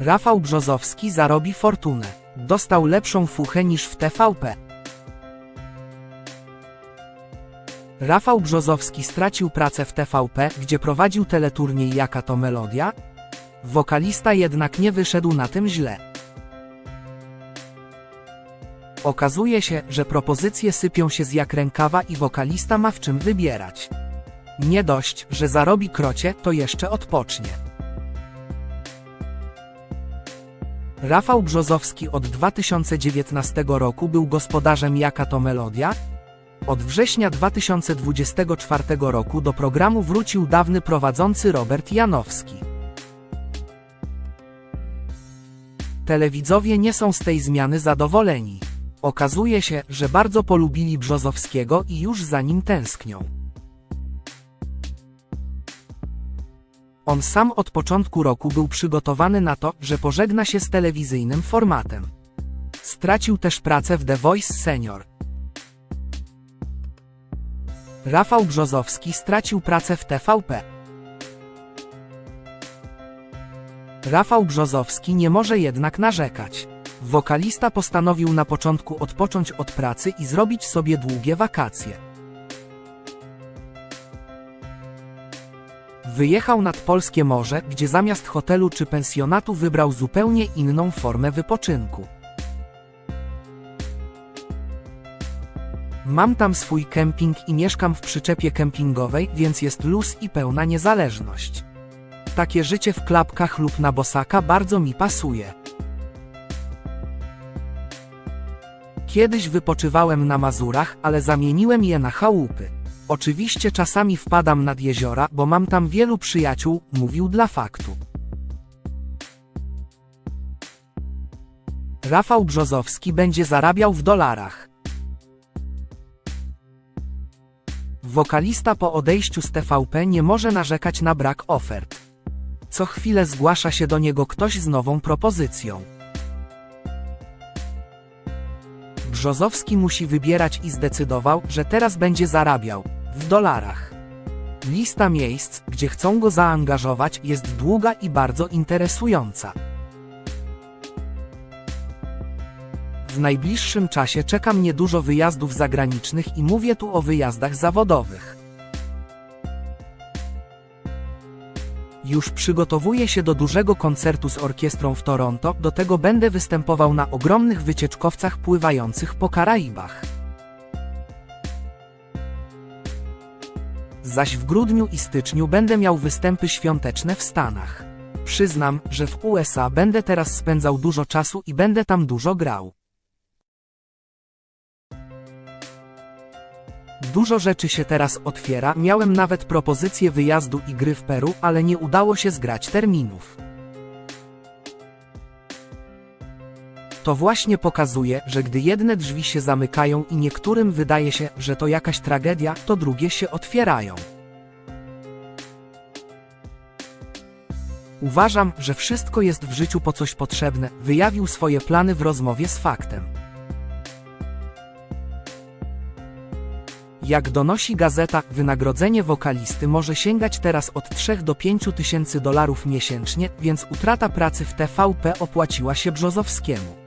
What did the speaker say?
Rafał Brzozowski zarobi fortunę. Dostał lepszą fuchę niż w TVP. Rafał Brzozowski stracił pracę w TVP, gdzie prowadził teleturniej Jaka to Melodia? Wokalista jednak nie wyszedł na tym źle. Okazuje się, że propozycje sypią się z jak rękawa i wokalista ma w czym wybierać. Nie dość, że zarobi krocie, to jeszcze odpocznie. Rafał Brzozowski od 2019 roku był gospodarzem Jaka to Melodia? Od września 2024 roku do programu wrócił dawny prowadzący Robert Janowski. Telewidzowie nie są z tej zmiany zadowoleni. Okazuje się, że bardzo polubili Brzozowskiego i już za nim tęsknią. On sam od początku roku był przygotowany na to, że pożegna się z telewizyjnym formatem. Stracił też pracę w The Voice Senior. Rafał Brzozowski stracił pracę w TVP. Rafał Brzozowski nie może jednak narzekać. Wokalista postanowił na początku odpocząć od pracy i zrobić sobie długie wakacje. Wyjechał nad polskie morze, gdzie zamiast hotelu czy pensjonatu wybrał zupełnie inną formę wypoczynku. Mam tam swój kemping i mieszkam w przyczepie kempingowej, więc jest luz i pełna niezależność. Takie życie w klapkach lub na bosaka bardzo mi pasuje. Kiedyś wypoczywałem na Mazurach, ale zamieniłem je na chałupy. Oczywiście czasami wpadam nad jeziora, bo mam tam wielu przyjaciół, mówił dla faktu. Rafał Brzozowski będzie zarabiał w dolarach. Wokalista po odejściu z TVP nie może narzekać na brak ofert. Co chwilę zgłasza się do niego ktoś z nową propozycją. Brzozowski musi wybierać i zdecydował, że teraz będzie zarabiał w dolarach. Lista miejsc, gdzie chcą go zaangażować, jest długa i bardzo interesująca. W najbliższym czasie czeka mnie dużo wyjazdów zagranicznych i mówię tu o wyjazdach zawodowych. Już przygotowuję się do dużego koncertu z orkiestrą w Toronto, do tego będę występował na ogromnych wycieczkowcach pływających po Karaibach. Zaś w grudniu i styczniu będę miał występy świąteczne w Stanach. Przyznam, że w USA będę teraz spędzał dużo czasu i będę tam dużo grał. Dużo rzeczy się teraz otwiera, miałem nawet propozycję wyjazdu i gry w Peru, ale nie udało się zgrać terminów. To właśnie pokazuje, że gdy jedne drzwi się zamykają i niektórym wydaje się, że to jakaś tragedia, to drugie się otwierają. Uważam, że wszystko jest w życiu po coś potrzebne, wyjawił swoje plany w rozmowie z faktem. Jak donosi gazeta, wynagrodzenie wokalisty może sięgać teraz od 3 do 5 tysięcy dolarów miesięcznie, więc utrata pracy w TVP opłaciła się Brzozowskiemu.